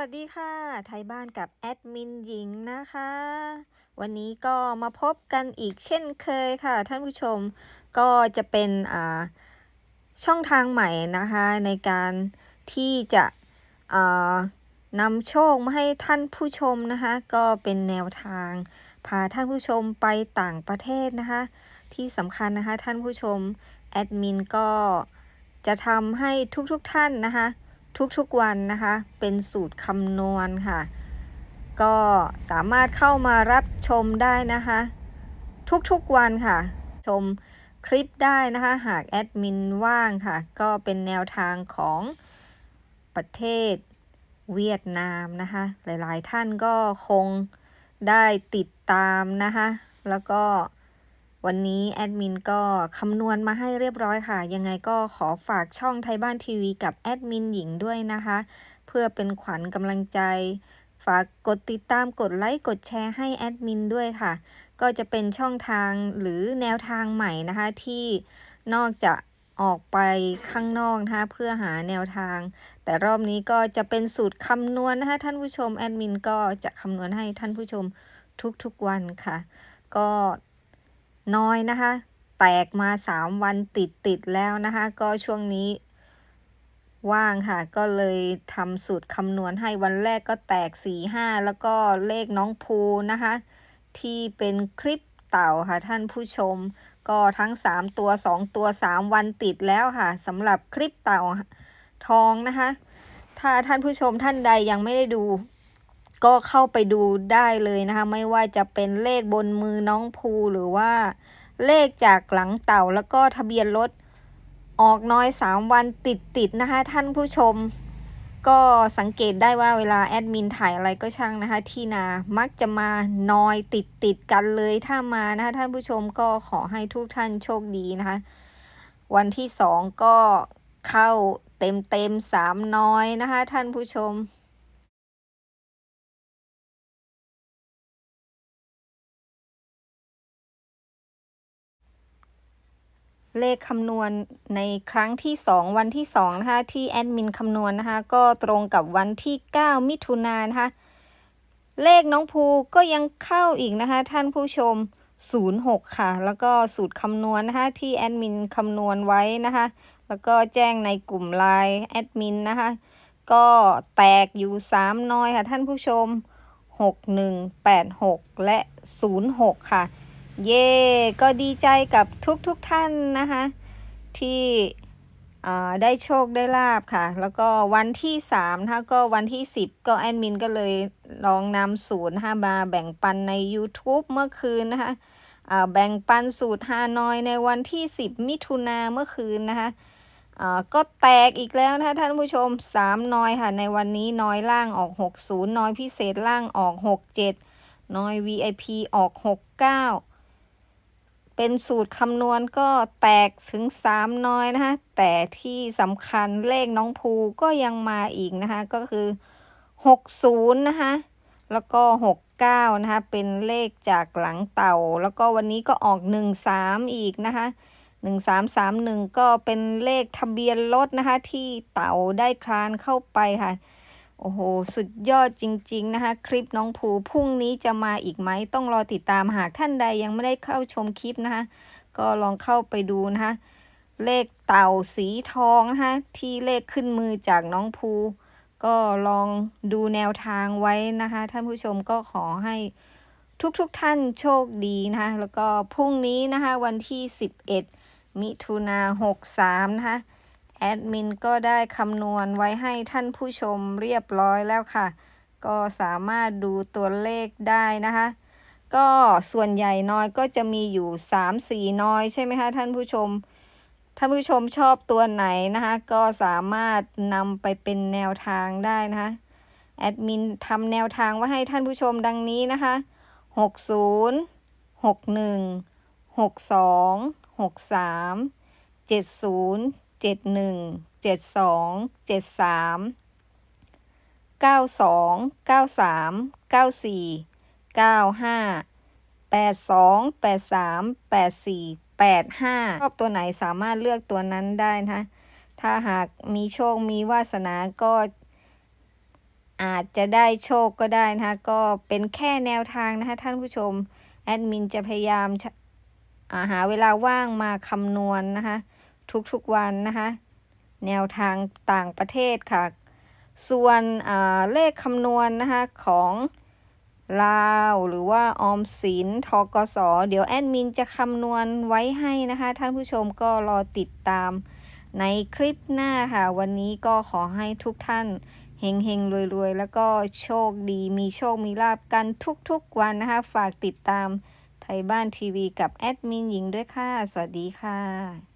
วัสดีค่ะ ไทยบ้านกับแอดมินหญิงนะคะ วันนี้ก็มาพบกันอีกเช่นเคยค่ะ ท่านผู้ชมก็จะเป็นอ่าช่องทางใหม่นะคะ ในการที่จะอ่านำโชคมาให้ท่านผู้ชมนะคะ ก็เป็นแนวทาง พาท่านผู้ชมไปต่างประเทศนะคะ ที่สำคัญนะคะท่านผู้ชมแอดมินก็จะทำให้ทุกๆทท่านนะคะ ทุกๆวันนะคะ เป็นสูตรคำนวณค่ะ ก็สามารถเข้ามารับชมได้นะคะ ทุกๆวันค่ะ ชมคลิปได้นะคะ หากแอดมินว่างค่ะ ก็เป็นแนวทางของประเทศเวียดนามนะคะ หลายๆท่านก็คงได้ติดตามนะคะ แล้วก็ วันนี้แอดมินก็คำนวณมาให้เรียบร้อยค่ะ ยังไงก็ขอฝากช่องไทยบ้านทีวีกับแอดมินหญิงด้วยนะคะ เพื่อเป็นขวัญกำลังใจ ฝากกดติดตามกดไลค์กดแชร์ให้แอดมินด้วยค่ะ ก็จะเป็นช่องทางหรือแนวทางใหม่นะคะที่นอกจากออกไปข้างนอกนะคะเพื่อหาแนวทาง แต่รอบนี้ก็จะเป็นสูตรคำนวณนะคะท่านผู้ชมแอดมินก็จะคำนวณให้ท่านผู้ชมทุกๆวันค่ะ ก็ น้อยนะคะ แตกมา 3 วันติดติดแล้วนะคะ ก็ช่วงนี้ว่างค่ะ ก็เลยทำสูตรคำนวณให้วันแรกก็แตก 4 5 แล้วก็เลขน้องภูนะคะ ที่เป็นคลิปเต่าค่ะท่านผู้ชม ก็ทั้ง 3 ตัว 2 ตัว 3 วันติดแล้วค่ะสำหรับคลิปเต่าทองนะคะ ถ้าท่านผู้ชมท่านใดยังไม่ได้ดู ก็เข้าไปดูได้เลยนะคะ ไม่ว่าจะเป็นเลขบนมือน้องภูหรือว่า เลขจากหลังเต่าแล้วก็ทะเบียนรถออกน้อย 3 วันติดติดนะคะ ท่านผู้ชม ก็สังเกตได้ว่าเวลาแอดมินถ่ายอะไรก็ช่างนะคะ ที่นามักจะมานอยติดติดกันเลยถ้ามานะคะท่านผู้ชมก็ขอให้ทุกท่านโชคดีนะคะ วันที่สองก็เข้าเต็มเต็มสามน้อยนะคะ ท่านผู้ชม เลขคำนวณในครั้งที่ 2 วันที่2นะคะที่แอดมินคำนวณนะคะก็ตรงกับวันที่ 9 มิถุนายนนะคะเลขน้องภูก็ยังเข้าอีกนะคะท่านผู้ชม 06 ค่ะ แล้วก็สูตรคำนวณนะคะที่แอดมินคำนวณไว้นะคะแล้วก็แจ้งในกลุ่มไลน์แอดมินนะคะก็แตกอยู่ 3 น้อยค่ะท่านผู้ชม 6186 และ 06 ค่ะ เย่ก็ดีใจกับทุกๆทท่านนะคะ ที่ได้โชคได้ลาบค่ะ แล้วก็วันที่3นะคะก็วันที่ 10 ก็แอดมินก็เลยลองนำสูตรนะคะมาแบ่งปันใน YouTube เมื่อคืนนะคะแบ่งปันสูตรฮานอยในวันที่ 10 มิถุนาเมื่อคืนนะคะก็แตกอีกแล้วนะคะท่านผู้ชม 3 นอยค่ะ ในวันนี้น้อยล่างออก 60น้อยพิเศษล่างออก 67น้อย VIP ออก 69 เป็นสูตรคำนวณก็แตกถึง 3 น้อยนะคะแต่ที่สำคัญเลขน้องภูก็ยังมาอีกนะคะก็คือ 60 นะคะแล้วก็ 69 นะคะเป็นเลขจากหลังเต่า แล้วก็วันนี้ก็ออก 13 อีกนะคะ1331 ก็เป็นเลขทะเบียนรถนะคะที่เต่าได้คลานเข้าไปค่ะ โอ้โห สุดยอดจริง ๆ นะคะ คลิปน้องภูพรุ่งนี้จะมาอีกไหม ต้องรอติดตามหากท่านใดยังไม่ได้เข้าชมคลิปนะคะ ก็ลองเข้าไปดูนะคะ เลขเต่าสีทองนะคะที่เลขขึ้นมือจากน้องภู ก็ลองดูแนวทางไว้นะคะ ท่านผู้ชมก็ขอให้ทุกๆทท่านโชคดีนะคะ แล้วก็พรุ่งนี้นะคะ วันที่ 11 มิถุนา63นะคะ แอดมินก็ได้คำนวณไว้ให้ท่านผู้ชมเรียบร้อยแล้วค่ะ ก็สามารถดูตัวเลขได้นะคะ ก็ส่วนใหญ่น้อยก็จะมีอยู่ 3-4 น้อยใช่ไหมคะท่านผู้ชม ท่านผู้ชมชอบตัวไหนนะคะ ก็สามารถนำไปเป็นแนวทางได้นะคะ แอดมินทำแนวทางไว้ให้ท่านผู้ชมดังนี้นะคะ 60 61 62 63 70 เจ็ดหนึ่งเจ็ดสองเจ็ดสามเก้าสองเก้าสามเก้าสี่เก้าห้าแปดสองแปดสามแปดสี่แปดห้าชอบตัวไหนสามารถเลือกตัวนั้นได้นะถ้าหากมีโชคมีวาสนาก็อาจจะได้โชคก็ได้นะคะ ก็เป็นแค่แนวทางนะคะท่านผู้ชม แอดมินจะพยายามาหาเวลาว่างมาคำนวณนะคะ ทุกๆวันนะคะ แนวทางต่างประเทศค่ะ ส่วนเลขคำนวณนะคะของลาวหรือว่าออมสินทกส เดี๋ยวแอดมินจะคำนวณไว้ให้นะคะ ท่านผู้ชมก็รอติดตามในคลิปหน้าค่ะ วันนี้ก็ขอให้ทุกท่านเฮงเฮงรวยรวยๆแล้วก็โชคดีมีโชคมีลาบกันทุกๆวันนะคะ ฝากติดตามไทยบ้านทีวีกับแอดมินหญิงด้วยค่ะ สวัสดีค่ะ